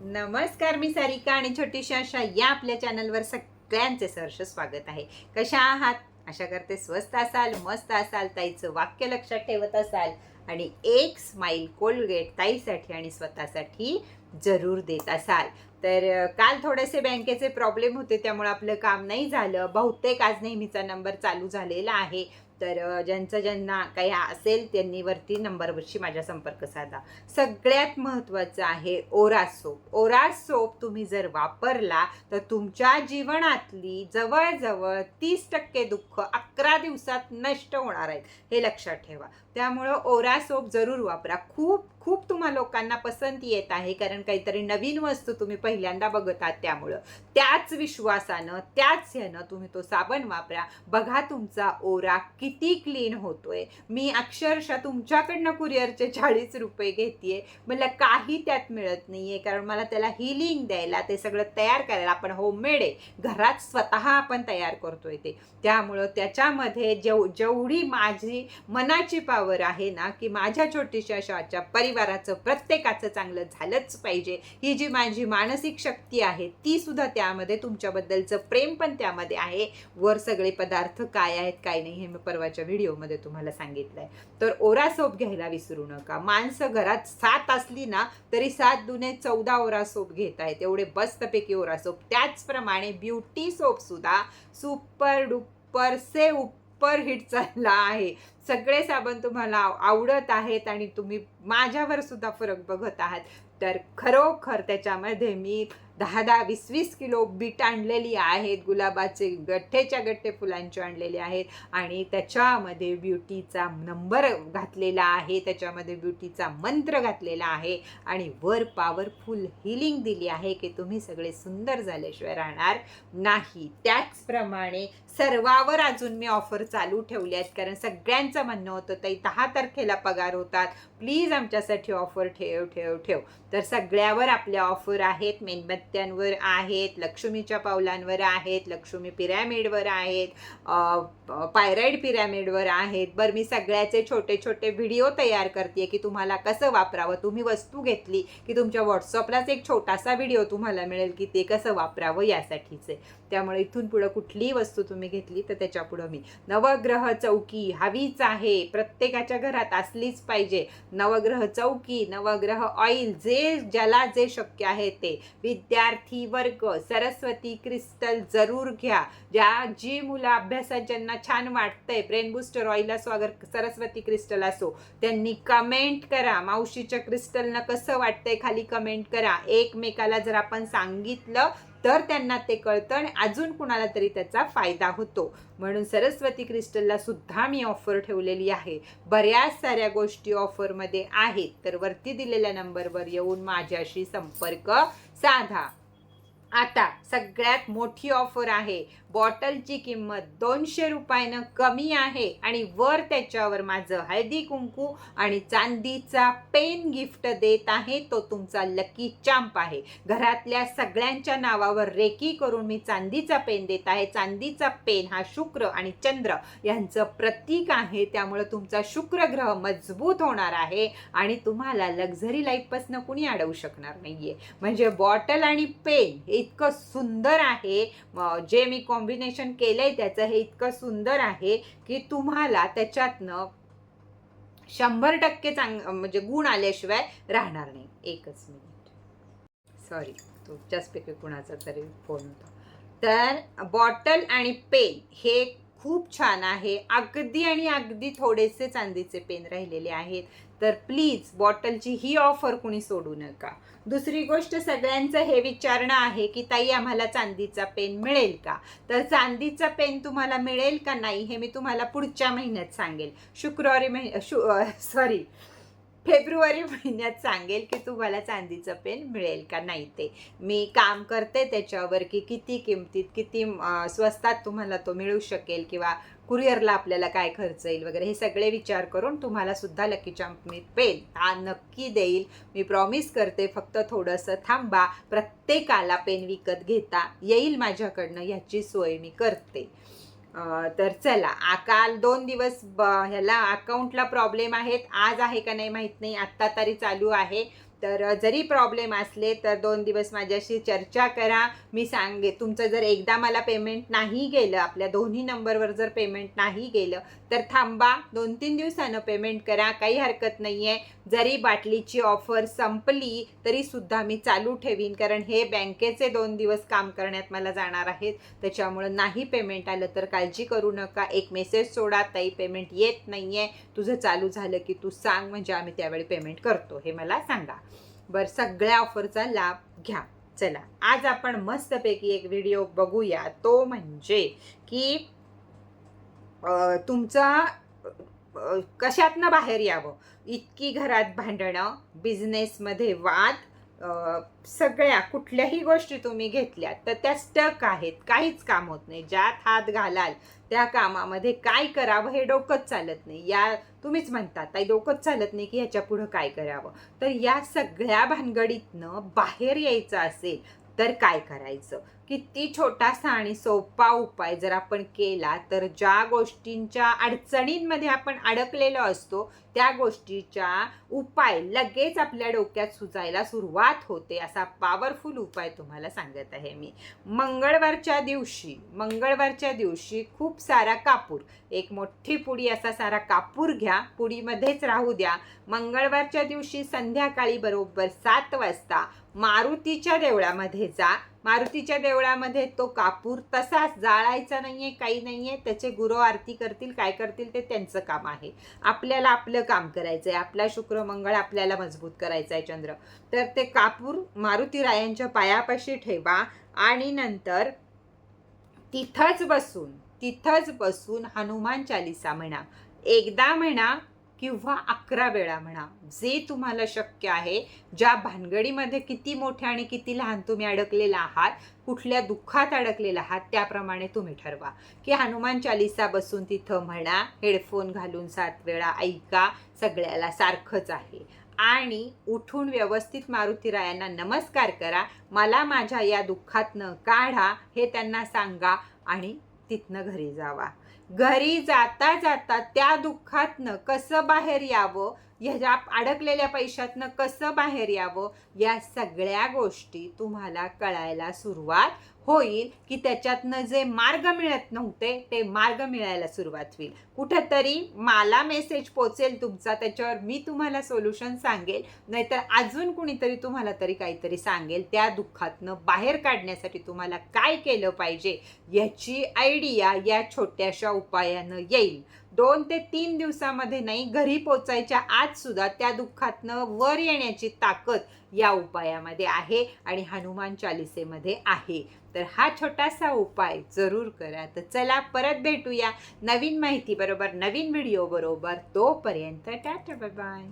नमस्कार मी सारिका आणि छोटीशी आशा या आपल्या चॅनलवर सगळ्यांचे सहर्ष स्वागत आहे. कशा आहात? आशा करते स्वस्त असाल मस्त असाल ताईचं वाक्य लक्षात ठेवत असाल आणि एक स्माईल कोलगेट ताईसाठी आणि स्वतःसाठी जरूर देत असाल. तर काल थोडेसे बँकेचे प्रॉब्लेम होते त्यामुळे आपलं काम नाही झालं. बहुतेक आज नेहमीचा नंबर चालू झालेला आहे. तर ज्यांचं ज्यांना काही असेल त्यांनी वरती नंबरवरशी माझ्या संपर्क साधा. सगळ्यात महत्त्वाचं आहे ओरा सोप. ओरा सोप तुम्ही जर वापरला तर तुमच्या जीवनातली जवळजवळ तीस टक्के दुःख अकरा दिवसात नष्ट होणार आहेत हे लक्षात ठेवा. त्यामुळं ओरा सोप जरूर वापरा. खूप खूप तुम्हा लोकांना पसंती येत आहे कारण काहीतरी नवीन वस्तू तुम्ही पहिल्यांदा बघत आहात त्यामुळं. त्याच विश्वासानं त्याच ह्यानं तुम्ही तो साबण वापरा. बघा तुमचा ओरा किती क्लीन होतोय. मी अक्षरशः तुमच्याकडनं कुरिअरचे चाळीस रुपये घेते मला काही त्यात मिळत नाहीये कारण मला त्याला हिलिंग द्यायला ते सगळं तयार करायला आपण होममेड आहे. घरात स्वतः आपण तयार करतोय ते. त्यामुळं त्याच्यामध्ये जेव जेवढी माझी मनाची पावर आहे ना की माझ्या छोटीशा शाच्या परिवाराचं प्रत्येकाचं चांगलं झालंच पाहिजे. ही जी माझी मानसिक शक्ती आहे ती सुद्धा त्यामध्ये तुमच्याबद्दलचं प्रेम पण त्यामध्ये आहे. वर सगळे पदार्थ काय आहेत काय नाही हे मी परवाच्या व्हिडिओमध्ये तुम्हाला सांगितलंय. तर ओरा सोप घ्यायला विसरू नका. माणसं घरात सात असली ना तरी सात दुने चौदा ओरा सोप घेत आहेत. एवढे बस्तपैकी ओरा सोप. त्याचप्रमाणे ब्युटी सोप सुद्धा सुपर डुपर से उप हिट चालला आहे. सगळे साबण तुम्हाला आवडत आहेत आणि तुम्ही माझ्यावर सुद्धा फरक बघत आहात. तर खरोखर त्याच्यामध्ये मी दहा दहा वीस वीस किलो बीट आणलेली आहेत गुलाबाचे गठ्ठेच्या गठ्ठे फुलांचे आणलेले आहेत आणि त्याच्यामध्ये ब्युटीचा नंबर घातलेला आहे त्याच्यामध्ये ब्युटीचा मंत्र घातलेला आहे आणि वर पॉवरफुल हिलिंग दिली आहे की तुम्ही सगळे सुंदर झाल्याशिवाय राहणार नाही. त्याचप्रमाणे सर्वावर अजून मी ऑफर चालू ठेवली आहेत कारण सगळ्यांचं म्हणणं होतं ताई दहा तारखेला पगार होतात. प्लीज आमच्यासाठी ऑफर ठेव ठेव ठेव. तर सगळ्यावर आपल्या ऑफर आहेत. पत्त्यांवर आहेत लक्ष्मीच्या पावलांवर आहेत लक्ष्मी पिरॅमिडवर आहेत प- पायराईड पिरॅमिडवर आहेत. बरं मी सगळ्याचे छोटे छोटे व्हिडिओ तयार करते की तुम्हाला कसं वापरावं? तुम्ही वस्तू घेतली की तुमच्या व्हॉट्सअपलाच एक छोटासा व्हिडिओ तुम्हाला मिळेल की ते कसं वापरावं यासाठीचे. त्यामुळे इथून पुढं कुठलीही वस्तू तुम्ही घेतली तर त्याच्यापुढं मी. नवग्रह चौकी हवीच आहे. प्रत्येकाच्या घरात असलीच पाहिजे. नवग्रह चौकी नवग्रह ऑइल जे ज्याला जे शक्य आहे ते. विद्या विद्यार्थी वर्ग सरस्वती क्रिस्टल जरूर घ्या. ज्या जी मुलं अभ्यासात ज्यांना छान वाटतंय ब्रेन बुस्टर ऑइल असो अगर सरस्वती क्रिस्टल असो त्यांनी कमेंट करा. मावशीच्या क्रिस्टलनं कसं वाटतंय खाली कमेंट करा. एकमेकाला जर आपण सांगितलं तर त्यांना ते कळतं आणि अजून कुणाला तरी त्याचा फायदा होतो. म्हणून सरस्वती क्रिस्टलला सुद्धा मी ऑफर ठेवलेली आहे. बऱ्याच साऱ्या गोष्टी ऑफरमध्ये आहेत. तर वरती दिलेल्या नंबरवर येऊन माझ्याशी संपर्क साधा. आता सगळ्यात मोठी ऑफर आहे. बॉटलची किंमत दोनशे रुपयानं कमी आहे आणि वर त्याच्यावर माझं हळदी कुंकू आणि चांदीचा पेन गिफ्ट देत आहे. तो तुमचा लकी चॅम्प आहे. घरातल्या सगळ्यांच्या नावावर रेकी करून मी चांदीचा पेन देत आहे. चांदीचा पेन हा शुक्र आणि चंद्र यांचं प्रतीक आहे. त्यामुळे तुमचा शुक्र ग्रह मजबूत होणार आहे आणि तुम्हाला लक्झरी लाईफपासून कुणी अडवू शकणार नाहीये. म्हणजे बॉटल आणि पेन हे इतकं सुंदर आहे. जे मी कॉम्बिनेशन केलंय त्याचं हे इतकं सुंदर आहे की तुम्हाला त्याच्यातनं शंभर टक्के चांग म्हणजे गुण आल्याशिवाय राहणार नाही. एकच मिनिट. सॉरी तुमच्याचपैकी कुणाचा तरी फोन होता. तर बॉटल आणि पेन हे खूप छान आहे. अगदी आणि अगदी थोडेसे चांदीचे पेन राहिलेले आहेत. तर प्लीज बॉटलची ही ऑफर कुणी सोडू नका. दुसरी गोष्ट सगळ्यांचं हे विचारणं आहे की ताई आम्हाला चांदीचा पेन मिळेल का? तर चांदीचा पेन तुम्हाला मिळेल का नाही हे मी तुम्हाला पुढच्या महिन्यात सांगेल. शुक्रवारी महिन्या शु सॉरी फेब्रुवारी महिन्यात सांगेल की तुम्हाला चांदीचं पेन मिळेल का नाही ते. मी काम करते त्याच्यावर की किती किमतीत किती स्वस्तात तुम्हाला तो मिळू शकेल किंवा कुरिअरला आपल्याला काय खर्च येईल वगैरे हे सगळे विचार करून तुम्हाला सुद्धा लकी चांप मी पेन हा नक्की देईल. मी प्रॉमिस करते फक्त थोडंसं थांबा. प्रत्येकाला पेन विकत घेता येईल माझ्याकडनं ह्याची सोय मी करते. तर चला काल दोन दिवस ब- ह्याला अकाउंटला प्रॉब्लेम आहेत. आज आहे का नाही माहीत नाही. आत्ता तरी चालू आहे. तर जरी प्रॉब्लेम असले तर दोन दिवस माझ्याशी चर्चा करा. मी सांगे तुमचं जर एकदा मला पेमेंट नाही गेलं आपल्या दोन्ही नंबरवर जर पेमेंट नाही गेलं तर थांबा. दोन तीन दिवसानं पेमेंट करा काही हरकत नाही आहे जरी बाटलीची ऑफर संपली तरी सुद्धा मी चालू ठेवीन कारण हे बँकेचे दोन दिवस काम करण्यात मला जाणार आहेत. त्याच्यामुळं नाही पेमेंट आलं तर काळजी करू नका. एक मेसेज सोडा ताई पेमेंट येत नाही आहे तुझं चालू झालं की तू सांग म्हणजे आम्ही त्यावेळी पेमेंट करतो हे मला सांगा. बरं सगळ्या ऑफरचा लाभ घ्या. चला आज आपण मस्तपैकी एक व्हिडिओ बघूया. तो म्हणजे की तुमचा कशातनं बाहेर यावं? इतकी घरात भांडणं बिझनेसमध्ये वाद सगळ्या कुठल्याही गोष्टी तुम्ही घेतल्या तर त्या स्टक आहेत. काहीच काम होत नाही. ज्यात हात घालाल त्या कामामध्ये काय करावं हे डोकंच चालत नाही. या तुम्हीच म्हणता ताई डोकंच चालत नाही की ह्याच्या पुढं काय करावं. तर या सगळ्या भानगडीतनं बाहेर यायचं असेल तर काय करायचं? किती छोटासा आणि सोपा उपाय जर आपण केला तर ज्या गोष्टींच्या अडचणींमध्ये आपण अडकलेलो असतो त्या गोष्टीच्या उपाय लगेच आपल्या डोक्यात सुचायला सुरुवात होते असा पॉवरफुल उपाय तुम्हाला सांगत आहे मी. मंगळवारच्या दिवशी मंगळवारच्या दिवशी खूप सारा कापूर. एक मोठी पुडी असा सारा कापूर घ्या पुडीमध्येच राहू द्या. मंगळवारच्या दिवशी संध्याकाळी बरोबर सात वाजता मारुतीच्या देवळामध्ये जा. मारुतीच्या देवळामध्ये तो कापूर तसाच जाळायचा नाहीये काही नाहीये. त्याचे गुरु आरती करतील काय करतील ते त्यांचं काम आहे. आपल्याला आपलं काम करायचंय. आपला शुक्र मंगळ आपल्याला मजबूत करायचा आहे चंद्र. तर ते कापूर मारुती रायांच्या पायापाशी ठेवा आणि नंतर तिथंच बसून तिथंच बसून हनुमान चालिसा म्हणा. एकदा म्हणा किंवा अकरा वेळा म्हणा. जे तुम्हाला शक्य आहे ज्या भानगडीमध्ये किती मोठ्या आणि किती लहान तुम्ही अडकलेला आहात कुठल्या दुःखात अडकलेला आहात त्याप्रमाणे तुम्ही ठरवा. की हनुमान चालिसा बसून तिथं म्हणा हेडफोन घालून सात वेळा ऐका सगळ्याला सारखंच आहे. आणि उठून व्यवस्थित मारुतीरायांना नमस्कार करा मला माझ्या या दुःखातनं काढा हे त्यांना सांगा आणि तिथनं घरी जावा. घरी जाता जाता त्या दुःखातनं कसं बाहेर यावं? ह्या अडकलेल्या पैशातनं कसं बाहेर यावं? या सगळ्या गोष्टी तुम्हाला कळायला सुरुवात होईल की त्याच्यातनं जे मार्ग मिळत नव्हते ते मार्ग मिळायला सुरुवात होईल. कुठंतरी मला मेसेज पोचेल तुमचा त्याच्यावर मी तुम्हाला सोल्युशन सांगेल. नाहीतर अजून कुणीतरी तुम्हाला तरी काहीतरी सांगेल. त्या दुःखातनं बाहेर काढण्यासाठी तुम्हाला काय केलं पाहिजे याची आयडिया या छोट्याशा उपायानं येईल. दोन ते तीन दिवसामध्ये नाही घरी पोचायच्या आज सुद्धा त्या दुःखातनं वर येण्याची ताकद या उपायामध्ये आहे आणि हनुमान चालिसेमध्ये आहे. तर हा छोटासा उपाय जरूर करा. तर चला परत भेटूया नवीन माहिती बरोबर नवीन व्हिडिओ बरोबर. तोपर्यंत टाटा बाय